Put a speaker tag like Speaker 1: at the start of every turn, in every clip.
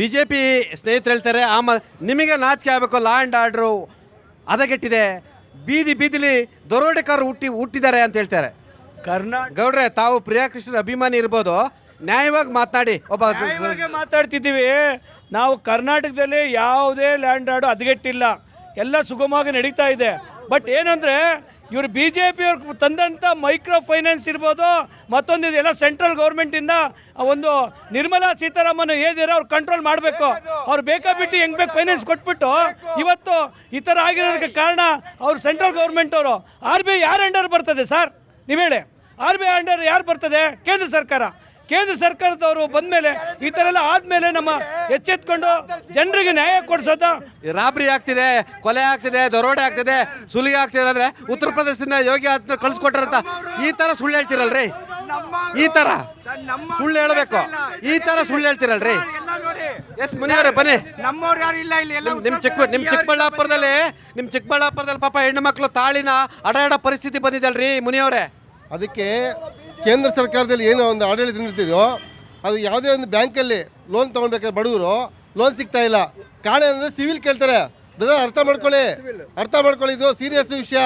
Speaker 1: B J P ಸ್ನೇಹಿತರು ಹೇಳ್ತಾರೆ ಆಮ ನಿಮಗೆ ನಾಚಿಕೆ ಆಗಬೇಕು ಲಾ ಆ್ಯಂಡ್ ಆರ್ಡ್ರು ಹದಗೆಟ್ಟಿದೆ ಬೀದಿ ಬೀದಿಲಿ ದರೋಡೆಕಾರರು ಹುಟ್ಟಿ ಹುಟ್ಟಿದ್ದಾರೆ ಅಂತ ಹೇಳ್ತಾರೆ.
Speaker 2: ಕರ್ನಾಟಕ
Speaker 1: ಗೌಡ್ರೆ ತಾವು ಪ್ರಿಯಾಕೃಷ್ಣರ ಅಭಿಮಾನಿ ಇರ್ಬೋದು. ನ್ಯಾಯವಾಗಿ ಮಾತನಾಡಿ ಒಬ್ಬ
Speaker 2: ಮಾತಾಡ್ತಿದ್ದೀವಿ. ನಾವು ಕರ್ನಾಟಕದಲ್ಲಿ ಯಾವುದೇ ಲ್ಯಾಂಡ್ ಆರ್ಡು ಹದಗೆಟ್ಟಿಲ್ಲ ಎಲ್ಲ ಸುಗಮವಾಗಿ ನಡೀತಾ ಇದೆ. ಬಟ್ ಏನಂದ್ರೆ ಇವರು ಬಿ ಜೆ ಪಿಯವ್ರು ತಂದಂಥ ಮೈಕ್ರೋ ಫೈನಾನ್ಸ್ ಇರ್ಬೋದು ಮತ್ತೊಂದು ಇದೆಲ್ಲ ಸೆಂಟ್ರಲ್ ಗೌರ್ಮೆಂಟಿಂದ ಒಂದು ನಿರ್ಮಲಾ ಸೀತಾರಾಮನ್ ಏನಿರೋ ಅವ್ರು ಕಂಟ್ರೋಲ್ ಮಾಡಬೇಕು. ಅವ್ರು ಬೇಕಾಬಿಟ್ಟು ಹೆಂಗ್ ಬೇಕು ಫೈನಾನ್ಸ್ ಕೊಟ್ಬಿಟ್ಟು ಇವತ್ತು ಈ ಥರ ಆಗಿರೋದಕ್ಕೆ ಕಾರಣ ಅವ್ರು ಸೆಂಟ್ರಲ್ ಗೌರ್ಮೆಂಟ್ ಅವರು. ಆರ್ ಬಿ ಐ ಯಾರು ಅಂಡರ್ ಬರ್ತದೆ ಸರ್? ನೀವು ಹೇಳಿ. ಆರ್ ಬಿ ಐ ಅಂಡರ್ ಯಾರು ಬರ್ತದೆ? ಕೇಂದ್ರ ಸರ್ಕಾರ. ಕೇಂದ್ರ ಸರ್ಕಾರದವರು ಬಂದ ಮೇಲೆ ಈ ಥರ ಎಲ್ಲ ಆದಮೇಲೆ ನಮ್ಮ ಎಚ್ಚೆತ್ಕೊಂಡು ಜನರಿಗೆ ನ್ಯಾಯ ಕೊಡಿಸೋದ?
Speaker 1: ರಾಬರಿ ಆಗ್ತಿದೆ ಕೊಲೆ ಆಗ್ತಿದೆ ದರೋಡೆ ಆಗ್ತಿದೆ ಸುಲಿಗೆ ಆಗ್ತಿದೆ ಅಂದ್ರೆ ಉತ್ತರ ಪ್ರದೇಶದಿಂದ ಯೋಗಿ ಆದಿತ್ಯ ಕಳ್ಸಿಕೊಟ್ರಂತ ಈ ತರ ಸುಳ್ಳು ಹೇಳ್ತಿರಲ್ರಿ? ಈ ತರ ಸುಳ್ಳು ಹೇಳಬೇಕು. ಈ ತರ ಸುಳ್ಳು ಹೇಳ್ತಿರಲ್ರಿ? ಎಸ್ ಮುನಿಯವರೇ ಬನ್ನಿ.
Speaker 3: ನಮ್ಮವ್ರು ಯಾರು ಇಲ್ಲ ಇಲ್ಲಿ ಎಲ್ಲ
Speaker 1: ನಿಮ್ ಚಿಕ್ಕ ನಿಮ್ ಚಿಕ್ಕಬಳ್ಳಾಪುರದಲ್ಲಿ ನಿಮ್ ಚಿಕ್ಕಬಳ್ಳಾಪುರದಲ್ಲಿ ಪಾಪ ಹೆಣ್ಣು ಮಕ್ಕಳು ತಾಳಿನ ಅಡಾಡ ಪರಿಸ್ಥಿತಿ ಬಂದಿದಲ್ರಿ ಮುನಿಯವರೇ?
Speaker 4: ಅದಕ್ಕೆ ಕೇಂದ್ರ ಸರ್ಕಾರದಲ್ಲಿ ಏನು ಒಂದು ಆಡಳಿತ ನೀಡ್ತಿದೆಯೋ ಅದು ಯಾವುದೇ ಒಂದು ಬ್ಯಾಂಕಲ್ಲಿ ಲೋನ್ ತೊಗೊಳ್ಬೇಕಾದ್ರೆ ಬಡವರು ಲೋನ್ ಸಿಗ್ತಾ ಇಲ್ಲ. ಕಾರಣ ಏನಂದರೆ ಸಿವಿಲ್ ಕೇಳ್ತಾರೆ. ಬ್ರದರ್ ಅರ್ಥ ಮಾಡ್ಕೊಳ್ಳಿ. ಅರ್ಥ ಮಾಡ್ಕೊಳ್ಳಿ, ಇದು ಸೀರಿಯಸ್ ವಿಷಯ.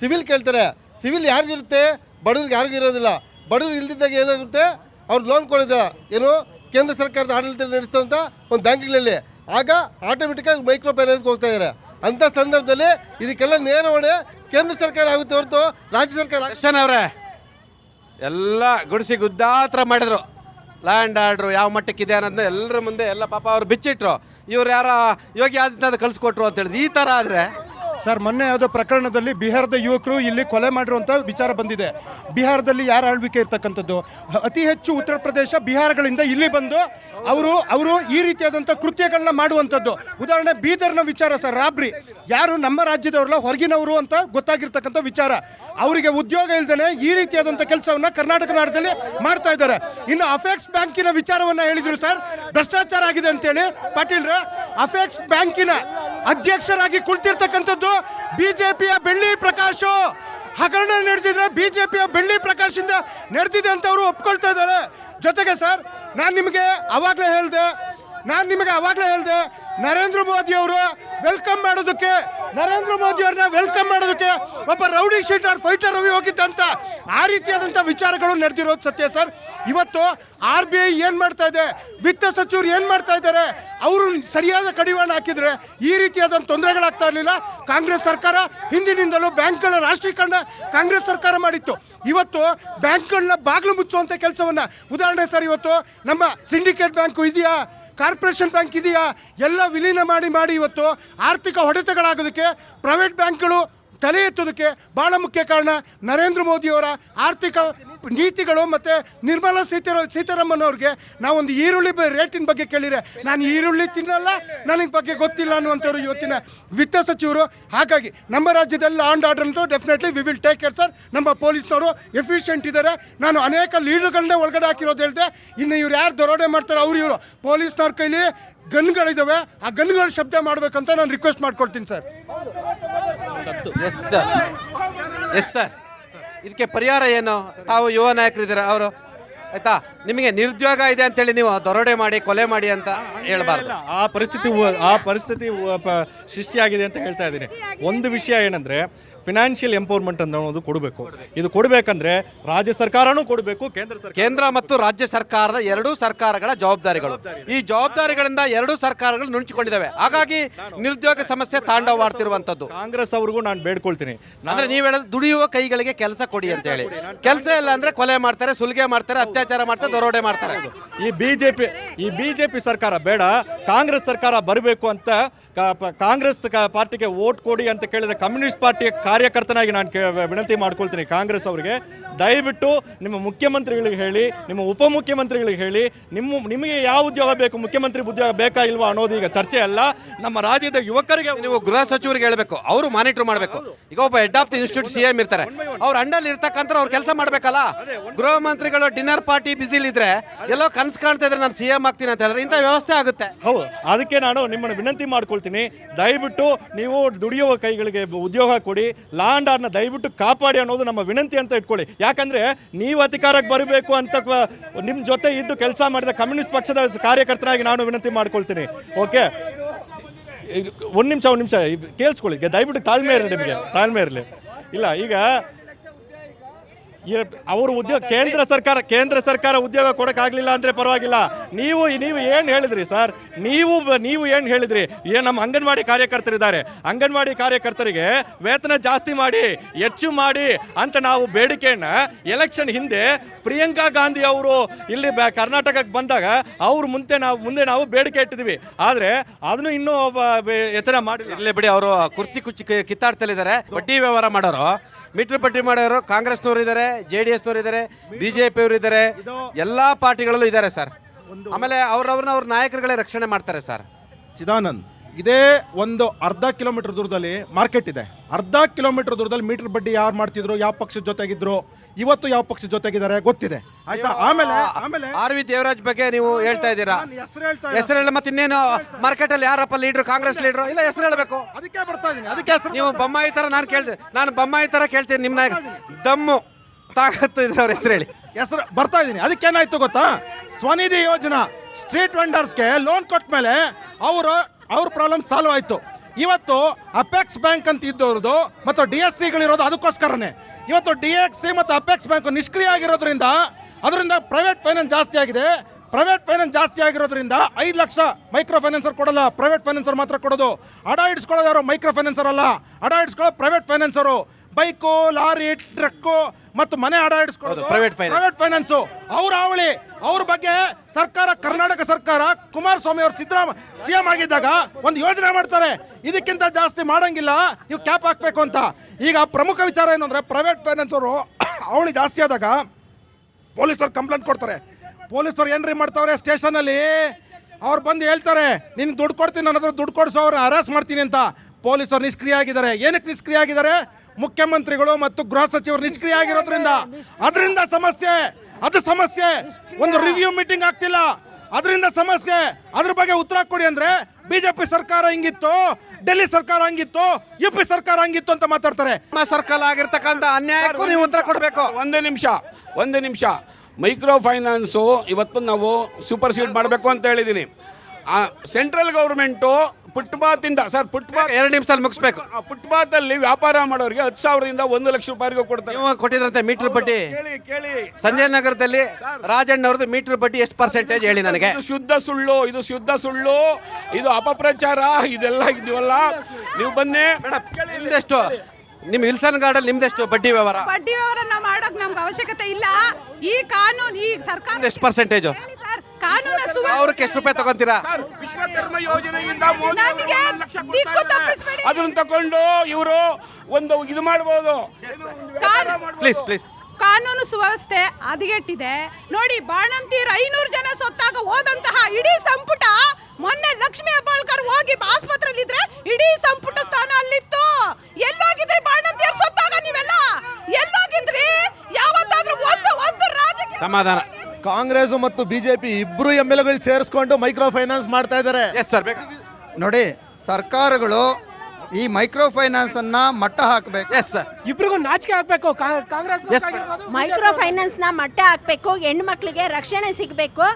Speaker 4: ಸಿವಿಲ್ ಕೇಳ್ತಾರೆ. ಸಿವಿಲ್ ಯಾರಿಗಿರುತ್ತೆ ಬಡವ್ರಿಗೆ ಯಾರಿಗೂ ಇರೋದಿಲ್ಲ. ಬಡವ್ರು ಇಲ್ದಿದ್ದಾಗ ಏನಾಗುತ್ತೆ? ಅವ್ರು ಲೋನ್ ಕೊಡೋದಿಲ್ಲ ಏನು? ಕೇಂದ್ರ ಸರ್ಕಾರದ ಆಡಳಿತ ನಡೆಸುವಂಥ ಒಂದು ಬ್ಯಾಂಕ್ಗಳಲ್ಲಿ. ಆಗ ಆಟೋಮೆಟಿಕ್ಕಾಗಿ ಮೈಕ್ರೋ ಫೈನಾನ್ಸ್ಗೆ ಹೋಗ್ತಾ ಇದ್ದಾರೆ ಅಂಥ ಸಂದರ್ಭದಲ್ಲಿ ಇದಕ್ಕೆಲ್ಲ ನೇರ ಹೊಣೆ ಕೇಂದ್ರ ಸರ್ಕಾರ ಆಗುತ್ತೆ ಹೊರತು ರಾಜ್ಯ ಸರ್ಕಾರ
Speaker 1: ಅವರೇ ಎಲ್ಲ ಗುಡಿಸಿ ಗುದ್ದಾತ್ರ ಮಾಡಿದ್ರು. ಲ್ಯಾಂಡ್ ಆರ್ಡ್ರು ಯಾವ ಮಟ್ಟಕ್ಕಿದೆ ಅನ್ನೋದನ್ನ ಎಲ್ಲರ ಮುಂದೆ ಎಲ್ಲ ಪಾಪ ಅವ್ರು ಬಿಚ್ಚಿಟ್ರು. ಇವ್ರು ಯಾರ ಯೋಗಿ ಆದಿತ್ಯನಾಥ್ ಕಳಿಸ್ಕೊಟ್ರು ಅಂತ ಹೇಳಿದ್ರು. ಈ ಥರ ಆದರೆ
Speaker 5: ಸರ್, ಮೊನ್ನೆ ಯಾವುದೋ ಪ್ರಕರಣದಲ್ಲಿ ಬಿಹಾರದ ಯುವಕರು ಇಲ್ಲಿ ಕೊಲೆ ಮಾಡಿರುವಂಥ ವಿಚಾರ ಬಂದಿದೆ. ಬಿಹಾರದಲ್ಲಿ ಯಾರ ಆಳ್ವಿಕೆ ಇರ್ತಕ್ಕಂಥದ್ದು? ಅತಿ ಹೆಚ್ಚು ಉತ್ತರ ಪ್ರದೇಶ ಬಿಹಾರಗಳಿಂದ ಇಲ್ಲಿ ಬಂದು ಅವರು ಅವರು ಈ ರೀತಿಯಾದಂಥ ಕೃತ್ಯಗಳನ್ನ ಮಾಡುವಂಥದ್ದು. ಉದಾಹರಣೆ, ಬೀದರ್ನ ವಿಚಾರ ಸರ್, ರಾಬ್ರಿ. ಯಾರು ನಮ್ಮ ರಾಜ್ಯದವರಲ್ಲ, ಹೊರಗಿನವರು ಅಂತ ಗೊತ್ತಾಗಿರ್ತಕ್ಕಂಥ ವಿಚಾರ. ಅವರಿಗೆ ಉದ್ಯೋಗ ಇಲ್ಲದೆ ಈ ರೀತಿಯಾದಂಥ ಕೆಲಸವನ್ನ ಕರ್ನಾಟಕ ರಾಜ್ಯದಲ್ಲಿ ಮಾಡ್ತಾ ಇದ್ದಾರೆ. ಇನ್ನು ಅಫೆಕ್ಸ್ ಬ್ಯಾಂಕಿನ ವಿಚಾರವನ್ನ ಹೇಳಿದ್ರು ಸರ್. ಭ್ರಷ್ಟಾಚಾರ ಆಗಿದೆ ಅಂತೇಳಿ. ಪಾಟೀಲ್ರ ಅಫೆಕ್ಸ್ ಬ್ಯಾಂಕಿನ ಅಧ್ಯಕ್ಷರಾಗಿ ಕುಳಿತಿರ್ತಕ್ಕಂಥದ್ದು ಬಿಜೆಪಿಯ ಬೆಳ್ಳಿ ಪ್ರಕಾಶ್. ಹಗರಣ ನಡೆದಿದ್ರೆ ಬಿಜೆಪಿಯ ಬೆಳ್ಳಿ ಪ್ರಕಾಶಿಂದ ನಡೆದಿದೆ ಅಂತ ಅವರು ಒಪ್ಕೊಳ್ತಾ ಇದ್ದಾರೆ. ಜೊತೆಗೆ ಸರ್, ನಾನು ನಿಮಗೆ ಅವಾಗಲೇ ಹೇಳಿದೆ, ನಾನು ನಿಮಗೆ ಅವಾಗಲೇ ಹೇಳಿದೆ, ನರೇಂದ್ರ ಮೋದಿ ಅವರು ವೆಲ್ಕಮ್ ಮಾಡೋದಕ್ಕೆ ನರೇಂದ್ರ ಮೋದಿ ಅವ್ರನ್ನ ವೆಲ್ಕಮ್ ಮಾಡೋದಕ್ಕೆ ಒಬ್ಬ ರೌಡಿ ಶೀಟರ್ ಫೈಟರ್ ರವಿ ಹೋಗಿದ್ದಂತ ಆ ರೀತಿಯಾದಂಥ ವಿಚಾರಗಳು ನಡೆದಿರೋದು ಸತ್ಯ ಸರ್. ಇವತ್ತು ಆರ್ ಬಿ ಐ ಏನು ಮಾಡ್ತಾ ಇದೆ? ವಿತ್ತ ಸಚಿವರು ಏನು ಮಾಡ್ತಾ ಇದ್ದಾರೆ? ಅವರು ಸರಿಯಾದ ಕಡಿವಾಣ ಹಾಕಿದ್ರೆ ಈ ರೀತಿಯಾದಂಥ ತೊಂದರೆಗಳಾಗ್ತಾ ಇರಲಿಲ್ಲ. ಕಾಂಗ್ರೆಸ್ ಸರ್ಕಾರ ಹಿಂದಿನಿಂದಲೂ ಬ್ಯಾಂಕ್ಗಳ ರಾಷ್ಟ್ರೀಕರಣ ಕಾಂಗ್ರೆಸ್ ಸರ್ಕಾರ ಮಾಡಿತ್ತು. ಇವತ್ತು ಬ್ಯಾಂಕ್ಗಳನ್ನ ಬಾಗಿಲು ಮುಚ್ಚುವಂಥ ಕೆಲಸವನ್ನ, ಉದಾಹರಣೆ ಸರ್, ಇವತ್ತು ನಮ್ಮ ಸಿಂಡಿಕೇಟ್ ಬ್ಯಾಂಕು ಇದೆಯಾ? ಕಾರ್ಪೊರೇಷನ್ ಬ್ಯಾಂಕ್ ಇದೆಯಾ? ಎಲ್ಲ ವಿಲೀನ ಮಾಡಿ ಮಾಡಿ ಇವತ್ತು ಆರ್ಥಿಕ ಹೊಡೆತಗಳಾಗೋದಕ್ಕೆ ಪ್ರೈವೇಟ್ ಬ್ಯಾಂಕ್ಗಳು ತಲೆ ಎತ್ತೋದಕ್ಕೆ ಭಾಳ ಮುಖ್ಯ ಕಾರಣ ನರೇಂದ್ರ ಮೋದಿಯವರ ಆರ್ಥಿಕ ನೀತಿಗಳು ಮತ್ತು ನಿರ್ಮಲಾ ಸೀತಾರ, ಸೀತಾರಾಮನ್ ಅವ್ರಿಗೆ ನಾವೊಂದು ಈರುಳ್ಳಿ ರೇಟಿನ ಬಗ್ಗೆ ಕೇಳಿದರೆ, ನಾನು ಈರುಳ್ಳಿ ತಿನ್ನಲ್ಲ, ನನಗೆ ಬಗ್ಗೆ ಗೊತ್ತಿಲ್ಲ ಅನ್ನುವಂಥವ್ರು ಇವತ್ತಿನ ವಿತ್ತ ಸಚಿವರು. ಹಾಗಾಗಿ ನಮ್ಮ ರಾಜ್ಯದಲ್ಲಿ ಆನ್ ಆರ್ಡರ್ ಅಂತ definitely we will take care sir ನಮ್ಮ ಪೊಲೀಸ್ನವರು ಎಫಿಷಿಯೆಂಟ್ ಇದ್ದಾರೆ. ನಾನು ಅನೇಕ ಲೀಡರ್ಗಳನ್ನೇ ಒಳಗಡೆ ಹಾಕಿರೋದು ಹೇಳಿದೆ. ಇನ್ನು ಇವ್ರು ಯಾರು ದರೋಡೆ ಮಾಡ್ತಾರೆ ಅವರು ಇವರು. ಪೊಲೀಸ್ನವ್ರ ಕೈಲಿ ಗನ್ಗಳಿದ್ದಾವೆ ಆ ಗನ್ಗಳ ಶಬ್ದ ಮಾಡಬೇಕಂತ ನಾನು ರಿಕ್ವೆಸ್ಟ್ ಮಾಡ್ಕೊಳ್ತೀನಿ sir
Speaker 1: yes sir yes sir ಇದಕ್ಕೆ ಪರಿಹಾರ ಏನು? ತಾವು ಯುವ ನಾಯಕರಿದ್ದೀರಾ? ಅವರು? ಆಯ್ತಾ? ನಿಮಗೆ ನಿರುದ್ಯೋಗ ಇದೆ ಅಂತೇಳಿ ನೀವು ದರೋಡೆ ಮಾಡಿ ಕೊಲೆ ಮಾಡಿ ಅಂತ ಹೇಳ್ಬಾರ್ದು.
Speaker 6: ಆ ಪರಿಸ್ಥಿತಿ ಆ ಪರಿಸ್ಥಿತಿ ಪ- ಸೃಷ್ಟಿಯಾಗಿದೆ ಅಂತ ಹೇಳ್ತಾ ಇದ್ದೀನಿ. ಒಂದು ವಿಷಯ ಏನಂದ್ರೆ ಫಿನಾನ್ಷಿಯಲ್ ಎಂಪವರ್ಮೆಂಟ್ ಅನ್ನೋದು ಕೊಡಬೇಕು. ಇದು ಕೊಡಬೇಕಂದ್ರೆ ರಾಜ್ಯ ಸರ್ಕಾರನೂ ಕೊಡಬೇಕು ಕೇಂದ್ರ ಸರ್ಕಾರ
Speaker 1: ಕೇಂದ್ರ ಮತ್ತು ರಾಜ್ಯ ಸರ್ಕಾರದ ಎರಡೂ ಸರ್ಕಾರಗಳ ಜವಾಬ್ದಾರಿಗಳು. ಈ ಜವಾಬ್ದಾರಿಗಳಿಂದ ಎರಡೂ ಸರ್ಕಾರಗಳು ನುಣುಚಿಕೊಂಡಿದ್ದಾವೆ. ಹಾಗಾಗಿ ನಿರುದ್ಯೋಗ ಸಮಸ್ಯೆ ತಾಂಡವವಾಡ್ತಿರುವಂಥದ್ದು
Speaker 6: ಕಾಂಗ್ರೆಸ್ ಅವ್ರಿಗೂ ನಾನು ಬೇಡ್ಕೊಳ್ತೀನಿ.
Speaker 1: ಅಂದ್ರೆ ನೀವು ಹೇಳೋದು ದುಡಿಯುವ ಕೈಗಳಿಗೆ ಕೆಲಸ ಕೊಡಿ ಅಂತ ಹೇಳಿ. ಕೆಲಸ ಇಲ್ಲ ಅಂದ್ರೆ ಕೊಲೆ ಮಾಡ್ತಾರೆ ಸುಲಿಗೆ ಮಾಡ್ತಾರೆ ಅತ್ಯಾಚಾರ ಮಾಡ್ತಾರೆ ದರೋಡೆ ಮಾಡ್ತಾರೆ.
Speaker 6: ಈ ಬಿಜೆಪಿ ಈ ಬಿಜೆಪಿ ಸರ್ಕಾರ ಬೇಡ ಕಾಂಗ್ರೆಸ್ ಸರ್ಕಾರ ಬರಬೇಕು ಅಂತ ಕಾಂಗ್ರೆಸ್ ಪಾರ್ಟಿಗೆ ವೋಟ್ ಕೊಡಿ ಅಂತ ಕೇಳಿದ ಕಮ್ಯುನಿಸ್ಟ್ ಪಾರ್ಟಿಯ ಕಾರ್ಯಕರ್ತನಾಗಿ ನಾನು ಕೇ ವಿನಂತಿ ಮಾಡ್ಕೊಳ್ತೀನಿ ಕಾಂಗ್ರೆಸ್ ಅವರಿಗೆ. ದಯವಿಟ್ಟು ನಿಮ್ಮ ಮುಖ್ಯಮಂತ್ರಿಗಳಿಗೆ ಹೇಳಿ ನಿಮ್ಮ ಉಪಮುಖ್ಯಮಂತ್ರಿಗಳಿಗೆ ಹೇಳಿ ನಿಮ್ಮ ನಿಮಗೆ ಯಾವ ಉದ್ಯೋಗ ಬೇಕು ಮುಖ್ಯಮಂತ್ರಿ ಉದ್ಯೋಗ ಬೇಕಾ ಇಲ್ವಾ ಅನ್ನೋದು ಈಗ ಚರ್ಚೆ ಅಲ್ಲ. ನಮ್ಮ ರಾಜ್ಯದ ಯುವಕರಿಗೆ
Speaker 1: ನೀವು ಗೃಹ ಸಚಿವರಿಗೆ ಹೇಳಬೇಕು ಅವರು ಮಾನಿಟರ್ ಮಾಡಬೇಕು. ಈಗ ಒಬ್ಬ head of the institute C M ಇರ್ತಾರೆ. ಅವ್ರ ಅಂಡಲ್ಲಿ ಇರ್ತಕ್ಕಂಥ ಅವ್ರು ಕೆಲಸ ಮಾಡಬೇಕಲ್ಲ? ಗೃಹ ಮಂತ್ರಿಗಳು ಡಿನ್ನರ್ ಪಾರ್ಟಿ ಬಿಸಿಲಿ ಇದ್ರೆ ಎಲ್ಲೋ ಕನ್ಸ್ ಕಾಣ್ತಾ ಇದ್ರೆ ನಾನು ಸಿ ಎಂ ಆಗ್ತೀನಿ ಅಂತ ಹೇಳಿದ್ರೆ ಇಂಥ ವ್ಯವಸ್ಥೆ ಆಗುತ್ತೆ.
Speaker 6: ಹೌದು. ಅದಕ್ಕೆ ನಾನು ನಿಮ್ಮನ್ನು ವಿನಂತಿ ಮಾಡ್ಕೊಳ್ತೀನಿ. ಕೇಳ್ತೀನಿ ದಯವಿಟ್ಟು ನೀವು ದುಡಿಯುವ ಕೈಗಳಿಗೆ ಉದ್ಯೋಗ ಕೊಡಿ ಲ್ಯಾಂಡ್ ದಯವಿಟ್ಟು ಕಾಪಾಡಿ ಅನ್ನೋದು ನಮ್ಮ ವಿನಂತಿ ಅಂತ ಇಟ್ಕೊಳ್ಳಿ. ಯಾಕಂದ್ರೆ ನೀವು ಅಧಿಕಾರಕ್ಕೆ ಬರಬೇಕು ಅಂತ ನಿಮ್ಮ ಜೊತೆ ಇದ್ದು ಕೆಲಸ ಮಾಡಿದ ಕಮ್ಯುನಿಸ್ಟ್ ಪಕ್ಷದ ಕಾರ್ಯಕರ್ತನಾಗಿ ನಾನು ವಿನಂತಿ ಮಾಡ್ಕೊಳ್ತೀನಿ. ಓಕೆ ಒಂದು ನಿಮಿಷ ಒಂದು ನಿಮಿಷ. ಕೇಳಿಸ್ಕೊಳ್ಳಿ. ದಯವಿಟ್ಟು ತಾಳ್ಮೆ ಇರಲಿ ನಿಮಗೆ. ತಾಳ್ಮೆ ಇರಲಿ. ಇಲ್ಲ, ಈಗ ಅವರು ಉದ್ಯೋಗ ಕೇಂದ್ರ ಸರ್ಕಾರ ಕೇಂದ್ರ ಸರ್ಕಾರ ಉದ್ಯೋಗ ಕೊಡೋಕ್ಕಾಗಲಿಲ್ಲ ಅಂದರೆ ಪರವಾಗಿಲ್ಲ. ನೀವು ನೀವು ಏನು ಹೇಳಿದ್ರಿ ಸರ್? ನೀವು ನೀವು ಏನು ಹೇಳಿದ್ರಿ? ಏನು ನಮ್ಮ ಅಂಗನವಾಡಿ ಕಾರ್ಯಕರ್ತರಿದ್ದಾರೆ. ಅಂಗನವಾಡಿ ಕಾರ್ಯಕರ್ತರಿಗೆ ವೇತನ ಜಾಸ್ತಿ ಮಾಡಿ ಹೆಚ್ಚು ಮಾಡಿ ಅಂತ ನಾವು ಬೇಡಿಕೆಯನ್ನು ಎಲೆಕ್ಷನ್ ಹಿಂದೆ ಪ್ರಿಯಾಂಕಾ ಗಾಂಧಿ ಅವರು ಇಲ್ಲಿ ಬ- ಕರ್ನಾಟಕಕ್ಕೆ ಬಂದಾಗ ಅವ್ರು ಮುಂದೆ ನಾವು ಮುಂದೆ ನಾವು ಬೇಡಿಕೆ ಇಟ್ಟಿದ್ವಿ ಆದರೆ ಅದನ್ನು ಇನ್ನೂ ಒಬ್ಬ ಬೆ- ಎಚ್ಚರ ಮಾಡಿ
Speaker 1: ಇರ್ಲಿ ಬಿಡಿ ಅವರು ಕುರ್ಚಿ ಕುಚ್ಚಿ ಕಿತ್ತಾಡ್ತಲಿದ್ದಾರೆ ಬಡ್ಡಿ ವ್ಯವಹಾರ ಮಾಡೋರು. ಮೀಟರ್ ಪಟ್ಟಿ ಮಾಡೋರು ಕಾಂಗ್ರೆಸ್ನವರು ಇದ್ದಾರೆ ಜೆ ಡಿ ಎಸ್ನವರು ಇದ್ದಾರೆ ಬಿ ಜೆ ಪಿಯವರು ಇದ್ದಾರೆ. ಎಲ್ಲ ಪಾರ್ಟಿಗಳಲ್ಲೂ ಇದ್ದಾರೆ ಸರ್. ಆಮೇಲೆ ಅವ್ರವ್ರನ್ನ ಅವ್ರ ನಾಯಕರುಗಳೇ ರಕ್ಷಣೆ ಮಾಡ್ತಾರೆ ಸರ್.
Speaker 7: ಚಿದಾನಂದ್ ಇದೇ ಒಂದು ಅರ್ಧ ಕಿಲೋಮೀಟರ್ ದೂರದಲ್ಲಿ ಮಾರ್ಕೆಟ್ ಇದೆ. ಅರ್ಧ ಕಿಲೋಮೀಟರ್ ದೂರದಲ್ಲಿ ಮೀಟರ್ ಬಡ್ಡಿ ಯಾರು ಮಾಡ್ತಿದ್ರು ಯಾವ ಪಕ್ಷದ ಜೊತೆಗಿದ್ರು ಇವತ್ತು ಯಾವ ಪಕ್ಷದ ಜೊತೆಗಿದ್ದಾರೆ ಗೊತ್ತಿದೆ. ಆಯ್ತಾ? ಆಮೇಲೆ ಆಮೇಲೆ
Speaker 1: ಆರ್ ವಿ ದೇವರಾಜ್ ಬಗ್ಗೆ ನೀವು ಹೇಳ್ತಾ ಇದ್ದೀರಾ?
Speaker 7: ಹೆಸರು ಹೇಳ್ತಾ ಇಲ್ಲ.
Speaker 1: ಹೆಸರು ಹೇಳ ಮತ್ತೆ ಇನ್ನೇನು ಮಾರ್ಕೆಟ್ ಅಲ್ಲಿ ಯಾರಪ್ಪ ಲೀಡರ್ ಕಾಂಗ್ರೆಸ್ ಲೀಡರ್ ಇಲ್ಲ ಹೆಸರು ಹೇಳಬೇಕು.
Speaker 7: ಅದಕ್ಕೆ ಬರ್ತಾ ಇದೀನಿ. ಅದಕ್ಕೆ ಹೆಸರು
Speaker 1: ನೀವು ಬೊಮ್ಮಾಯಿ ತರ ನಾನು ಕೇಳ್ತೀನಿ ನಾನು ಬೊಮ್ಮಾಯಿ ತರ ಕೇಳ್ತೀನಿ ನಿಮ್ಮ ನಾಯಕ. ದಮ್ಮು. ತಾಕತ್ತು ಇದೆ ಅವ್ರ ಹೆಸರು ಹೇಳಿ.
Speaker 7: ಹೆಸರು ಬರ್ತಾ ಇದ್ದೀನಿ. ಅದಕ್ಕೇನಾಯ್ತು ಗೊತ್ತಾ? ಸ್ವನಿಧಿ ಯೋಜನಾ ಸ್ಟ್ರೀಟ್ ವೆಂಡರ್ಸ್ಗೆ ಲೋನ್ ಕೊಟ್ಟ ಮೇಲೆ ಅವರು, ಅವ್ರ ಪ್ರಾಬ್ಲಮ್ ಸಾಲ್ವ್ ಆಯಿತು. ಇವತ್ತು ಅಪೆಕ್ಸ್ ಬ್ಯಾಂಕ್ ಅಂತ ಇದ್ದವ್ರದ್ದು ಮತ್ತು ಡಿ ಎಸ್ ಸಿಗಳಿರೋದು ಅದಕ್ಕೋಸ್ಕರನೇ. ಇವತ್ತು ಡಿ ಎಕ್ಸ್ ಸಿ ಮತ್ತು ಅಪೆಕ್ಸ್ ಬ್ಯಾಂಕ್ ನಿಷ್ಕ್ರಿಯ ಆಗಿರೋದ್ರಿಂದ ಅದರಿಂದ ಪ್ರೈವೇಟ್ ಫೈನಾನ್ಸ್ ಜಾಸ್ತಿ ಆಗಿದೆ. ಪ್ರೈವೇಟ್ ಫೈನಾನ್ಸ್ ಜಾಸ್ತಿ ಆಗಿರೋದ್ರಿಂದ ಐದು ಲಕ್ಷ ಮೈಕ್ರೋ ಫೈನಾನ್ಸರ್ ಕೊಡಲ್ಲ. ಪ್ರೈವೇಟ್ ಫೈನಾನ್ಸರ್ ಮಾತ್ರ ಕೊಡೋದು. ಅಡ ಇಡ್ಸ್ಕೊಳ್ಳೋದು ಯಾರು ಮೈಕ್ರೋ ಫೈನಾನ್ಸರ್ ಅಲ್ಲ. ಅಡ ಇಡ್ಸ್ಕೊಳ್ಳೋ private financer bike, lorry, truck ಮತ್ತು ಮನೆ ಅಡ ಇಡಿಸ್ಕೊಳ್ಳೋದು ಪ್ರೈವೇಟ್ ಫೈನಾನ್ಸು ಅವ್ರ ಅವಳಿ ಅವ್ರ ಬಗ್ಗೆ ಸರ್ಕಾರ ಕರ್ನಾಟಕ ಸರ್ಕಾರ ಕುಮಾರಸ್ವಾಮಿ ಅವರು ಸಿದ್ದರಾಮ ಸಿ ಎಂ ಆಗಿದ್ದಾಗ ಒಂದು ಯೋಜನೆ ಮಾಡ್ತಾರೆ. ಇದಕ್ಕಿಂತ ಜಾಸ್ತಿ ಮಾಡಂಗಿಲ್ಲ ನೀವು ಕ್ಯಾಪ್ ಹಾಕ್ಬೇಕು ಅಂತ. ಈಗ ಪ್ರಮುಖ ವಿಚಾರ ಏನು ಅಂದ್ರೆ ಪ್ರೈವೇಟ್ ಫೈನಾನ್ಸ್ ಅವರು ಅವಳಿ ಜಾಸ್ತಿ ಆದಾಗ ಪೊಲೀಸರು ಕಂಪ್ಲೇಂಟ್ ಕೊಡ್ತಾರೆ. ಪೊಲೀಸರು ಏನ್ರಿ ಮಾಡ್ತಾವ್ರೆ ಸ್ಟೇಷನಲ್ಲಿ ಅವ್ರು ಬಂದು ಹೇಳ್ತಾರೆ ನಿನ್ ದುಡ್ಡು ಕೊಡ್ತೀನಿ ನನ್ನ ಹತ್ರ ದುಡ್ಡು ಕೊಡಿಸೋ ಅವ್ರು ಅರೆಸ್ಟ್ ಮಾಡ್ತೀನಿ ಅಂತ. ಪೊಲೀಸರು ನಿಷ್ಕ್ರಿಯ ಆಗಿದ್ದಾರೆ. ಏನಕ್ಕೆ ನಿಷ್ಕ್ರಿಯ ಆಗಿದ್ದಾರೆ? ಮುಖ್ಯಮಂತ್ರಿಗಳು ಮತ್ತು ಗೃಹ ಸಚಿವರು ನಿಷ್ಕ್ರಿಯ ಆಗಿರೋದ್ರಿಂದ ಅದರಿಂದ ಸಮಸ್ಯೆ ಅದು ಸಮಸ್ಯೆ. ಒಂದು ರಿವ್ಯೂ ಮೀಟಿಂಗ್ ಆಗ್ತಿಲ್ಲ. ಅದರಿಂದ ಸಮಸ್ಯೆ. ಅದ್ರ ಬಗ್ಗೆ ಉತ್ತರ ಕೊಡಿ ಅಂದ್ರೆ ಬಿಜೆಪಿ ಸರ್ಕಾರ ಹಿಂಗಿತ್ತು ಡೆಲ್ಲಿ ಸರ್ಕಾರ ಹಂಗಿತ್ತು ಯು ಪಿ ಸರ್ಕಾರ ಹಂಗಿತ್ತು ಅಂತ ಮಾತಾಡ್ತಾರೆ.
Speaker 1: ನಮ್ಮ ಸರ್ಕಲ್ ಆಗಿರ್ತಕ್ಕಂಥ ಅನ್ಯಾಯಕ್ಕೂ ನೀವು ಉತ್ತರ ಕೊಡಬೇಕು.
Speaker 8: ಒಂದೇ ನಿಮಿಷ ಒಂದೇ ನಿಮಿಷ. ಮೈಕ್ರೋ ಫೈನಾನ್ಸು ಇವತ್ತು ನಾವು ಸೂಪರ್ ಸೀಡ್ ಮಾಡಬೇಕು ಅಂತ ಹೇಳಿದ್ದೀನಿ. ಸೆಂಟ್ರಲ್ ಗೌರ್ಮೆಂಟು ಫುಟ್ಪಾತಿಂದ ಸರ್ ಫುಟ್ಪಾತ್
Speaker 1: ಎರಡು ನಿಮಿಷದಲ್ಲಿ ಮುಗಿಸ್ಬೇಕು.
Speaker 8: ಫುಟ್ಪಾತಲ್ಲಿ ವ್ಯಾಪಾರ ಮಾಡೋರಿಗೆ ಹತ್ತು ಸಾವಿರದಿಂದ ಒಂದು ಲಕ್ಷ ರೂಪಾಯಿಗೂ ಕೊಡ್ತಾರೆ.
Speaker 1: ನೀವು ಕೊಟ್ಟಿದ್ರಂತೆ ಮೀಟರ್ ಬಡ್ಡಿ.
Speaker 8: ಕೇಳಿ ಕೇಳಿ.
Speaker 1: ಸಂಜಯ್ ನಗರದಲ್ಲಿ ರಾಜಣ್ಣವ್ರದ್ದು ಮೀಟರ್ ಬಡ್ಡಿ ಎಷ್ಟು ಪರ್ಸೆಂಟೇಜ್ ಹೇಳಿ ನನಗೆ?
Speaker 8: ಇದು ಶುದ್ಧ ಸುಳ್ಳು ಇದು ಶುದ್ಧ ಸುಳ್ಳು ಇದು ಅಪಪ್ರಚಾರ ಇದೆಲ್ಲ ಇದೆಯಲ್ಲ. ನೀವು ಬನ್ನಿ.
Speaker 1: ನಿಮ್ದೆಷ್ಟು? ನಿಮ್ಮ ವಿಲ್ಸನ್ ಗಾರ್ಡನ್ ನಿಮ್ದೆಷ್ಟು ಬಡ್ಡಿ ವ್ಯವಹಾರ?
Speaker 9: ಬಡ್ಡಿ ವ್ಯವಹಾರ ನಾವು ಮಾಡೋಕ್ ನಮ್ಗೆ ಅವಶ್ಯಕತೆ ಇಲ್ಲ. ಈ ಕಾನೂನು ಈ ಸರ್ಕಾರ
Speaker 1: ಎಷ್ಟು ಪರ್ಸೆಂಟೇಜು
Speaker 9: ಕಾನೂನ ಸುವ
Speaker 1: ಅವ್ರಿಗೆ ಎಷ್ಟು ರೂಪಾಯಿ ತಗೊಂತೀರಾ?
Speaker 8: ವಿಶ್ವಕರ್ಮ ಯೋಜನೆಯಿಂದ ಮೋದಿ ಅವರು
Speaker 9: ನಮಗೆ
Speaker 8: ಒಂದು ಲಕ್ಷ ಕೊಡ್ತಾ
Speaker 9: ದಿಕ್ಕು
Speaker 8: ಇದ್ದಾರೆ.
Speaker 9: ತಪ್ಪಿಸ್ಬೇಡಿ.
Speaker 8: ಅದನ್ನ ತಕೊಂಡು ಇವರು ಒಂದು ಇದು ಮಾಡ್ಬೋದು.
Speaker 9: ಕಾನೂನು
Speaker 1: ಪ್ಲೀಸ್ ಪ್ಲೀಸ್.
Speaker 9: ಕಾನೂನು ಸುವ್ಯವಸ್ಥೆ ಹದಗೆಟ್ಟಿದೆ. ನೋಡಿ ಬಾಣಂತಿಯರು ಐನೂರು ಜನ ಸೊತ್ತಾಗ ಹೋದಂತಹ ಇಡೀ ಸಂಪುಟ ಮೊನ್ನೆ ಲಕ್ಷ್ಮಿ ಹೆಬ್ಬಾಳ್ಕರ್ ಹೋಗಿ ಆಸ್ಪತ್ರೆಯಲ್ಲಿ ಇದ್ರೆ ಇಡೀ ಸಂಪುಟ ಸ್ಥಾನ ಅಲ್ಲಿತ್ತು. ಎಲ್ಲೋಗಿದ್ರಿ ಬಾಣಂತಿಯರು ಸೊತ್ತಾಗ ನೀವೆಲ್ಲ? ಎಲ್ಲೋಗಿದ್ರಿ? ಯಾವತ್ತಾದ್ರೂ ಒಂದು ಒಂದು ರಾಜಕೀಯ
Speaker 1: ಸಮಾಧಾನ.
Speaker 10: ಕಾಂಗ್ರೆಸ್ ಮತ್ತು ಬಿಜೆಪಿ ಇಬ್ರು ಎಂ ಎಲ್ ಎಗಳು ಸೇರಿಸ್ಕೊಂಡು ಮೈಕ್ರೋ ಫೈನಾನ್ಸ್ ಮಾಡ್ತಾ ಇದ್ದಾರೆ.
Speaker 1: ಎಸ್ ಸರ್ ಬೇಕು
Speaker 11: ನೋಡಿ ಸರ್ಕಾರಗಳು ಈ ಮೈಕ್ರೋ ಫೈನಾನ್ಸ್ ಅನ್ನ ಮಟ್ಟ ಹಾಕಬೇಕು.
Speaker 1: ಎಸ್ ಸರ್
Speaker 2: ಇಬ್ರಿಗೂ ನಾಚಿಕೆ ಆಗ್ಬೇಕು. ಕಾಂಗ್ರೆಸ್
Speaker 1: ಮೈಕ್ರೋ
Speaker 12: ಮೈಕ್ರೋ ಫೈನಾನ್ಸ್ನ ಮಟ್ಟ ಹಾಕಬೇಕು ಹೆಣ್ಮಕ್ಳಿಗೆ ರಕ್ಷಣೆ ಸಿಗಬೇಕು.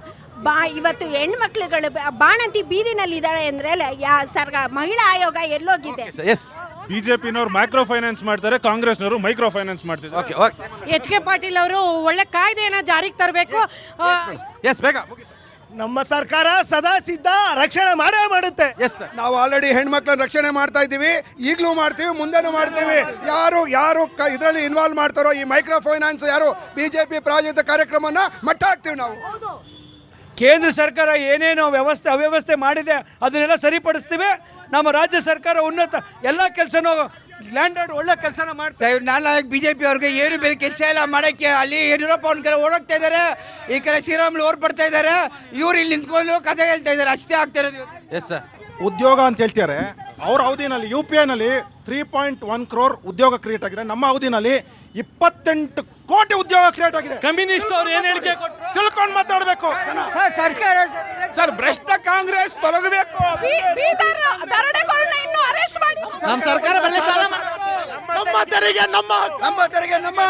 Speaker 12: ಬಾ ಇವತ್ತು ಹೆಣ್ಮಕ್ಳುಗಳು ಬ- ಬಾಣಂತಿ ಬೀದಿನಲ್ಲಿದ್ದಾಳೆ ಅಂದರೆ ಯಾ ಸರ್ಕಾರ ಮಹಿಳಾ ಆಯೋಗ ಎಲ್ಲೋಗಿದೆ.
Speaker 1: ಎಸ್
Speaker 13: ಬಿಜೆಪಿನವ್ರು ಮೈಕ್ರೋ ಫೈನಾನ್ಸ್ ಮಾಡ್ತಾರೆ ಕಾಂಗ್ರೆಸ್ನವರು ಮೈಕ್ರೋ ಫೈನಾನ್ಸ್ ಮಾಡ್ತಿದ್ದಾರೆ.
Speaker 1: Okay okay
Speaker 9: H K Patil ಅವರು ಒಳ್ಳೆ ಕಾಯ್ದೆಯನ್ನ ಜಾರಿಗೆ ತರಬೇಕು.
Speaker 1: ಎಸ್ ಬೇಗ
Speaker 7: ನಮ್ಮ ಸರ್ಕಾರ ಸದಾ ಸಿದ್ಧ ರಕ್ಷಣೆ ಮಾಡೇ ಮಾಡುತ್ತೆ.
Speaker 1: ಎಸ್ ಸರ್
Speaker 14: ನಾವು ಆಲ್ರೆಡಿ ಹೆಣ್ಮಕ್ಳನ್ನ ರಕ್ಷಣೆ ಮಾಡ್ತಾ ಇದ್ದೀವಿ ಈಗಲೂ ಮಾಡ್ತೀವಿ ಮುಂದೆನೂ ಮಾಡ್ತೀವಿ. ಯಾರು ಯಾರು ಇದರಲ್ಲಿ ಇನ್ವಾಲ್ವ್ ಮಾಡ್ತಾರೋ ಈ ಮೈಕ್ರೋ ಫೈನಾನ್ಸ್ ಯಾರು ಬಿಜೆಪಿ ಪ್ರಾಯೋಜಿತ ಕಾರ್ಯಕ್ರಮನ ಮಟ್ಟ ಹಾಕ್ತೀವಿ ನಾವು.
Speaker 2: ಕೇಂದ್ರ ಸರ್ಕಾರ ಏನೇನು ವ್ಯವಸ್ಥೆ ಅವ್ಯವಸ್ಥೆ ಮಾಡಿದೆ ಅದನ್ನೆಲ್ಲ ಸರಿಪಡಿಸ್ತೀವಿ. ನಮ್ಮ ರಾಜ್ಯ ಸರ್ಕಾರ ಉನ್ನತ ಎಲ್ಲ ಕೆಲಸನೂ ಲ್ಯಾಂಡ್ ಆರ್ಡ್ ಒಳ್ಳೆ ಕೆಲಸನ ಮಾಡ್ತಾರೆ
Speaker 14: ನಾನು ಪಿ ಅವ್ರಿಗೆ ಏನು ಬೇರೆ ಕೆಲಸ ಇಲ್ಲ ಮಾಡೋಕ್ಕೆ ಅಲ್ಲಿ ಯಡಿಯೂರಪ್ಪ ಅವ್ನ ಕಡೆ ಓಡೋಗ್ತಾ ಇದ್ದಾರೆ ಈ ಕಡೆ ಶ್ರೀರಾಮುಲು ಓಡ್ ಬರ್ತಾ ಇದ್ದಾರೆ ಇವ್ರು ಇಲ್ಲಿ ನಿಂತ್ಕೊಂಡು ಕಥೆ ಹೇಳ್ತಾ ಇದ್ದಾರೆ ಅಷ್ಟೇ ಆಗ್ತಾ ಇರೋದು
Speaker 1: ಎಸ್ ಸರ್
Speaker 7: ಉದ್ಯೋಗ ಅಂತ ಹೇಳ್ತಾರೆ ಅವ್ರ ಅವಧಿನಲ್ಲಿ ಯು ಪಿ ಎನಲ್ಲಿ ತ್ರೀ ಪಾಯಿಂಟ್ ಒನ್ ಕ್ರೋರ್ ಉದ್ಯೋಗ ಕ್ರಿಯೇಟ್ ಆಗಿದೆ. ನಮ್ಮ ಅವಧಿನಲ್ಲಿ ಇಪ್ಪತ್ತೆಂಟು ಕೋಟಿ ಉದ್ಯೋಗ ಕ್ರಿಯೇಟ್ ಆಗಿದೆ.
Speaker 2: ಕಮ್ಯುನಿಸ್ಟ್ ಅವ್ರು ಏನು ಹೇಳಿಕೆ ಕೊಟ್ಟರು
Speaker 7: ತಿಳ್ಕೊಂಡು ಮಾತಾಡಬೇಕು.
Speaker 9: ಸರ್ ಭ್ರಷ್ಟ ಕಾಂಗ್ರೆಸ್ ತೊಲಗಬೇಕು.
Speaker 3: ನಮ್ಮ ಸರ್ಕಾರ ಬರಲಿ
Speaker 8: ನಮ್ಮ ತೆರಿಗೆ ನಮ್ಮ ನಮ್ಮ ತೆರಿಗೆ ನಮ್ಮ.